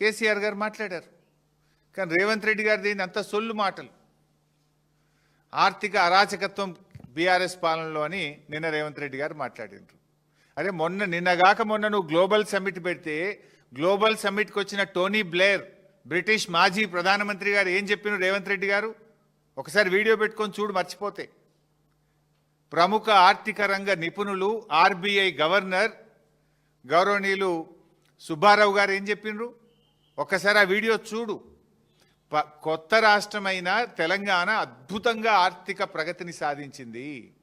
కేసీఆర్ గారు మాట్లాడారు. కానీ రేవంత్ రెడ్డి గారిది అంత సొల్లు మాటలు. ఆర్థిక అరాచకత్వం బీఆర్ఎస్ పాలనలో అని నిన్న రేవంత్ రెడ్డి గారు మాట్లాడినారు అరే మొన్న నిన్నగాక మొన్న నువ్వు గ్లోబల్ సమ్మిట్ పెడితే గ్లోబల్ సమ్మిట్కి వచ్చిన టోనీ బ్లేర్ బ్రిటిష్ మాజీ ప్రధానమంత్రి గారు ఏం చెప్పిన రేవంత్ రెడ్డి గారు? ఒకసారి వీడియో పెట్టుకొని చూడు మర్చిపోతే. ప్రముఖ ఆర్థిక రంగ నిపుణులు ఆర్బీఐ గవర్నర్ గౌరవనీయులు సుబ్బారావు గారు ఏం చెప్పిండ్రు ఒక్కసారి ఆ వీడియో చూడు. ప- కొత్త రాష్ట్రమైన తెలంగాణ అద్భుతంగా ఆర్థిక ప్రగతిని సాధించింది.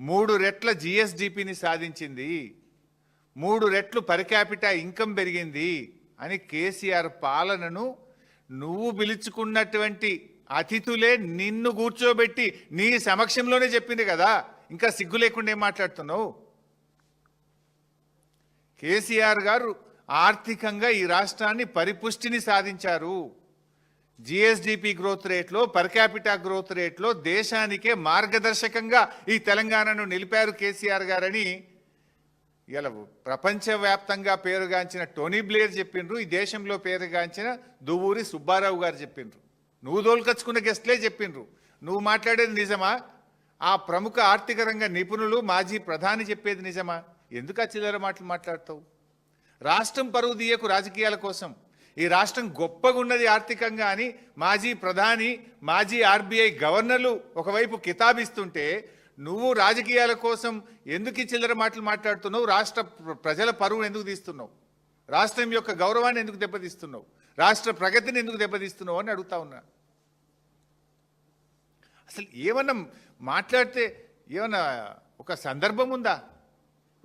మూడు రెట్ల జిఎస్డిపిని సాధించింది. మూడు రెట్లు పర్ క్యాపిటా ఇన్కమ్ పెరిగింది అని కేసీఆర్ పాలనను నువ్వు పిలుచుకున్నటువంటి అతిథులే నిన్ను కూర్చోబెట్టి నీ సమక్షంలోనే చెప్పింది కదా. ఇంకా సిగ్గు లేకుండా ఏం మాట్లాడుతున్నావు? కేసీఆర్ గారు ఆర్థికంగా ఈ రాష్ట్రాన్ని పరిపుష్టిని సాధించారు. జిఎస్డిపి గ్రోత్ రేట్లో పర్ క్యాపిటా గ్రోత్ రేట్లో దేశానికే మార్గదర్శకంగా ఈ తెలంగాణను నిలిపారు కేసీఆర్ గారని ఇలా ప్రపంచవ్యాప్తంగా పేరుగాంచిన టోనీ బ్లేర్ చెప్పిండ్రు ఈ దేశంలో పేరుగాంచిన దువ్వూరి సుబ్బారావు గారు చెప్పిండ్రు. నువ్వు దోలుకొచ్చుకున్న గెస్ట్లే చెప్పిండ్రు. నువ్వు మాట్లాడేది నిజమా? ఆ ప్రముఖ ఆర్థిక రంగ నిపుణులు మాజీ ప్రధాని చెప్పేది నిజమా? ఎందుకు ఆ చిల్లర మాటలు మాట్లాడతావు? రాష్ట్రం పరువు తీయకు రాజకీయాల కోసం. ఈ రాష్ట్రం గొప్పగా ఉన్నది ఆర్థికంగా అని మాజీ ప్రధాని మాజీ ఆర్బీఐ గవర్నర్లు ఒకవైపు కితాబిస్తుంటే నువ్వు రాజకీయాల కోసం ఎందుకు చిల్లర మాటలు మాట్లాడుతున్నావు? రాష్ట్ర ప్ర- ప్రజల పరువును ఎందుకు తీస్తున్నావు? రాష్ట్రం యొక్క గౌరవాన్ని ఎందుకు దెబ్బతీస్తున్నావు? రాష్ట్ర ప్రగతిని ఎందుకు దెబ్బతీస్తున్నావు అని అడుగుతా ఉన్నా. అసలు ఏమన్నా మాట్లాడితే ఏమన్నా ఒక సందర్భం ఉందా?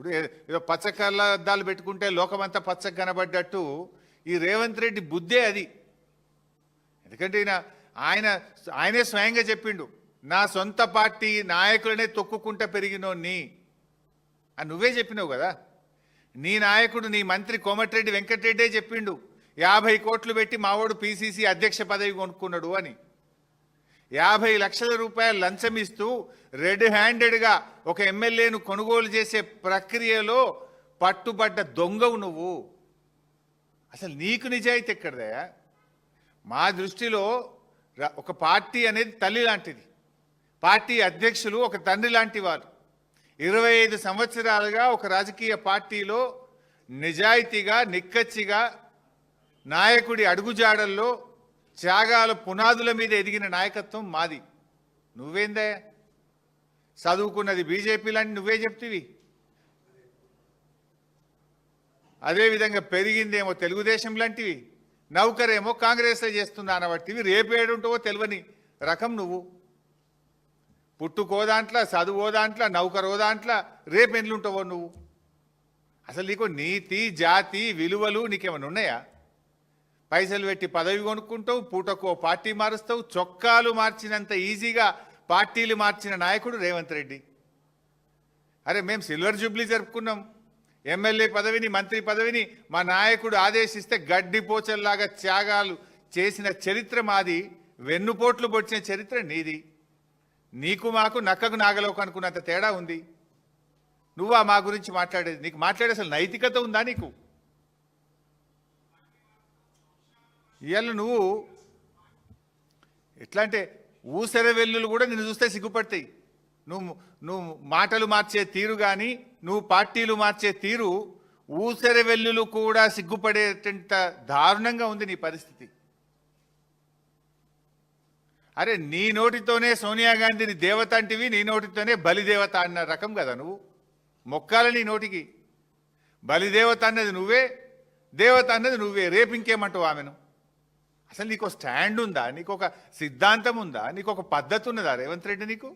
ఇప్పుడు ఏదో పచ్చ పెట్టుకుంటే లోకమంతా పచ్చగా కనబడ్డట్టు ఈ రేవంత్ రెడ్డి బుద్ధే అది. ఎందుకంటే ఈయన ఆయన ఆయనే స్వయంగా చెప్పిండు నా సొంత పార్టీ నాయకులనే తొక్కుకుంటా పెరిగినోని అని నువ్వే చెప్పినావు కదా. నీ నాయకుడు నీ మంత్రి కోమటిరెడ్డి వెంకటరెడ్డే చెప్పిండు యాభై కోట్లు పెట్టి మావాడు పిసిసి అధ్యక్ష పదవి కొనుక్కున్నాడు అని. యాభై లక్షల రూపాయలు లంచం ఇస్తూ రెడ్ హ్యాండెడ్గా ఒక ఎమ్మెల్యేను కొనుగోలు చేసే ప్రక్రియలో పట్టుబడ్డ దొంగవు నువ్వు. అసలు నీకు నిజాయితీ ఎక్కడదయా మా దృష్టిలో ఒక పార్టీ అనేది తల్లి లాంటిది. పార్టీ అధ్యక్షులు ఒక తండ్రి లాంటి వారు ఇరవై ఐదు సంవత్సరాలుగా ఒక రాజకీయ పార్టీలో నిజాయితీగా నిక్కచ్చిగా నాయకుడి అడుగుజాడల్లో త్యాగాల పునాదుల మీద ఎదిగిన నాయకత్వం మాది. నువ్వేందే? చదువుకున్నది బీజేపీలని నువ్వే చెప్తివి. అదేవిధంగా పెరిగిందేమో తెలుగుదేశం లాంటివి. నౌకరేమో కాంగ్రెస్లో చేస్తుందా అనబట్టివి. రేపేడుంటావో తెలియని రకం నువ్వు. పుట్టుకో దాంట్లో చదువో దాంట్లో నౌకరో దాంట్లో రేపెండ్లుంటావో నువ్వు. అసలు నీకు నీతి జాతి విలువలు నీకేమైనా ఉన్నాయా? పైసలు పెట్టి పదవి కొనుక్కుంటావు పూటకు పార్టీ మారుస్తావు చొక్కాలు మార్చినంత ఈజీగా పార్టీలు మార్చిన నాయకుడు రేవంత్ రెడ్డి. అరే మేము సిల్వర్ జూబ్లీ జరుపుకున్నాం. ఎమ్మెల్యే పదవిని మంత్రి పదవిని మా నాయకుడు ఆదేశిస్తే గడ్డి పోచల్లాగా త్యాగాలు చేసిన చరిత్ర మాది వెన్నుపోట్లు పొడిచిన చరిత్ర నీది. నీకు మాకు నక్కకు నాగలోకు అనుకున్నంత తేడా ఉంది. నువ్వా మా గురించి మాట్లాడేది? నీకు మాట్లాడే అసలు నైతికత ఉందా నీకు? ఇవాళ నువ్వు ఎట్లా అంటే ఊసెర వెల్లులు కూడా నిన్ను చూస్తే సిగ్గుపడతాయి. నువ్వు నువ్వు మాటలు మార్చే తీరు కానీ నువ్వు పార్టీలు మార్చే తీరు ఊసెర వెల్లులు కూడా సిగ్గుపడేటంత దారుణంగా ఉంది నీ పరిస్థితి. అరే నీ నోటితోనే సోనియా గాంధీని దేవత అంటివి నీ నోటితోనే బలిదేవత అన్న రకం కదా నువ్వు. మొక్కాల నీ నోటికి. బలిదేవత అన్నది నువ్వే దేవత అన్నది నువ్వే రేపు ఇంకేమంటావు ఆమెను? అసలు నీకు స్టాండ్ ఉందా? నీకు ఒక సిద్ధాంతం ఉందా? నీకు ఒక పద్ధతి ఉన్నదా? రేవంత్ రెడ్డి నీకు?